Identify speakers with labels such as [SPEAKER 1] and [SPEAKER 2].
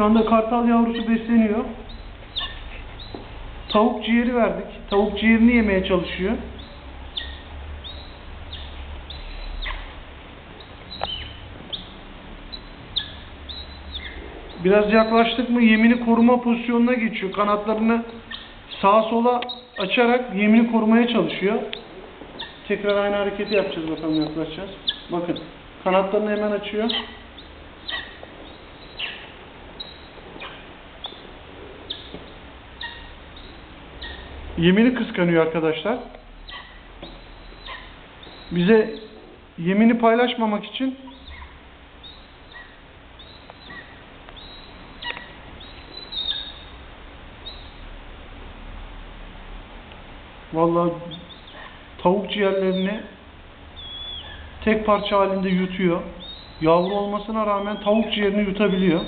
[SPEAKER 1] Şu anda kartal yavrusu besleniyor. Tavuk ciğeri verdik. Tavuk ciğerini yemeye çalışıyor. Biraz yaklaştık mı yemini koruma pozisyonuna geçiyor. Kanatlarını sağa sola açarak yemini korumaya çalışıyor. Tekrar aynı hareketi yapacağız bakalım yaklaşacağız. Bakın kanatlarını hemen açıyor. Yemini kıskanıyor arkadaşlar. Bize yemini paylaşmamak için Vallahi tavuk ciğerlerini tek parça halinde yutuyor. Yavru olmasına rağmen tavuk ciğerini yutabiliyor.